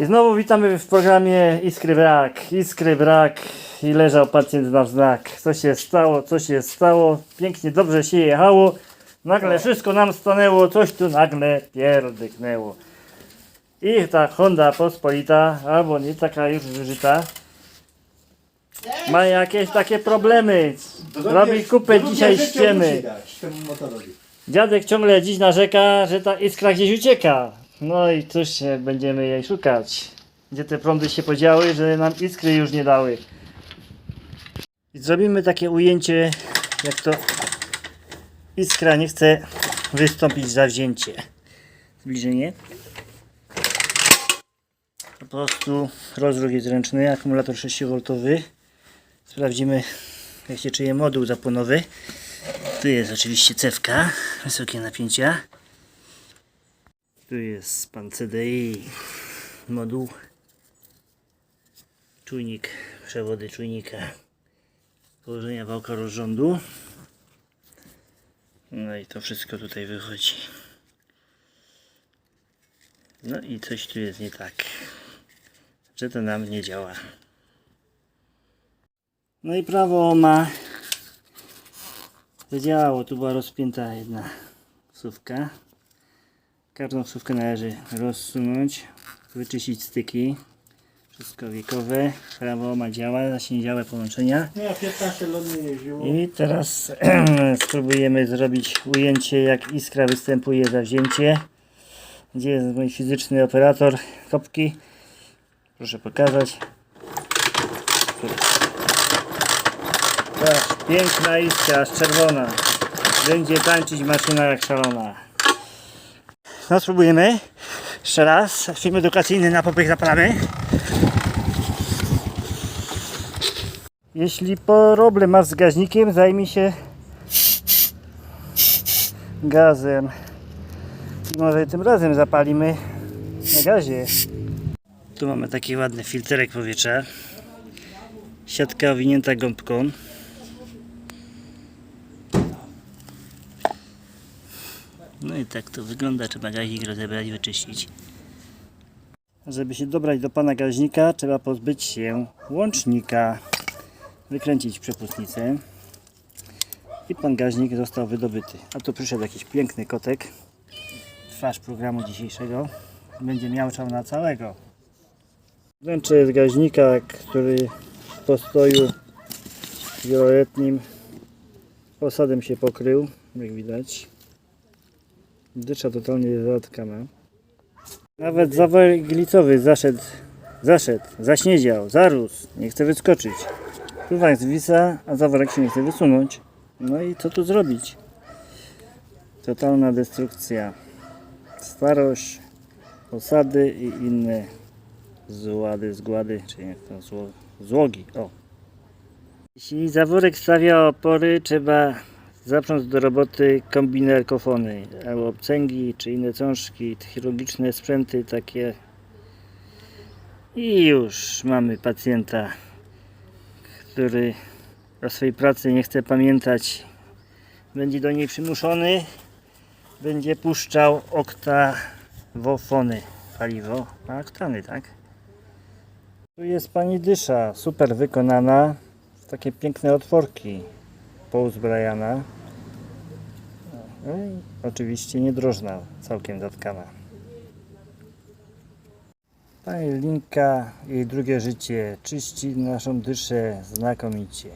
I znowu witamy w programie Iskry Brak. Iskry Brak i leżał pacjent na znak. Co się stało, co się stało. Pięknie, dobrze się jechało. Nagle wszystko nam stanęło, coś tu nagle pierdyknęło. I ta Honda pospolita, albo nie taka już wyżyta, ma jakieś takie problemy. Robi kupę dzisiaj ściemy. Dziadek ciągle dziś narzeka, że ta iskra gdzieś ucieka. No i cóż się będziemy jej szukać. Gdzie te prądy się podziały, że nam iskry już nie dały. I zrobimy takie ujęcie, jak to iskra nie chce wystąpić za wzięcie. Zbliżenie. Po prostu rozruch jest ręczny, akumulator 6V. Sprawdzimy, jak się czyje moduł zapłonowy. Tu jest oczywiście cewka, wysokie napięcia. Tu jest pan CDI, moduł, czujnik, przewody czujnika, położenia wałka rozrządu. No i to wszystko tutaj wychodzi. No i coś tu jest nie tak, że to nam nie działa. No i prawo ma Zadziałało, tu była rozpięta jedna wsówka. Każdą wsówkę należy rozsunąć, wyczyścić styki. Wszystko wiekowe. Prawo ma działa, zasiędziałe połączenia. No ja 15 lat nie jeździło. I teraz spróbujemy zrobić ujęcie jak iskra występuje za wzięcie. Gdzie jest mój fizyczny operator kopki? Proszę pokazać. Piękna iskra, aż czerwona. Będzie tańczyć maszyna jak szalona. No spróbujemy. Jeszcze raz. Film edukacyjny na popych zapalamy. Jeśli problem masz z gaźnikiem, zajmij się gazem. I może tym razem zapalimy na gazie. Tu mamy taki ładny filterek powietrza. Siatka owinięta gąbką. No i tak to wygląda. Trzeba gazik rozebrać, wyczyścić. Żeby się dobrać do pana gaźnika, trzeba pozbyć się łącznika wykręcić przepustnicę i pan gaźnik został wydobyty. A tu przyszedł jakiś piękny kotek, twarz programu dzisiejszego, będzie miałczał na całego. Wnętrze z gaźnika, który w postoju wieloletnim osadem się pokrył, jak widać. Dycza totalnie zatkana. Nawet zaworek glicowy zaszedł, zaszedł, zaśniedział, zarósł, nie chce wyskoczyć. Pływak zwisa, a zaworek się nie chce wysunąć. No i co tu zrobić? Totalna destrukcja. Starość, osady i inne złady, zgłady, czy jak to zło, złogi. O. Jeśli zaworek stawia opory, trzeba zaprząc do roboty kombinerkofony, albo obcęgi, czy inne cążki, chirurgiczne sprzęty takie. I już mamy pacjenta który o swojej pracy nie chce pamiętać, będzie do niej przymuszony, będzie puszczał oktawofony. Paliwo, a oktany, tak? Tu jest pani dysza, super wykonana. Takie piękne otworki pouzbrajana. No i oczywiście niedrożna, całkiem zatkana. Pani Linka, jej drugie życie, czyści naszą dyszę znakomicie.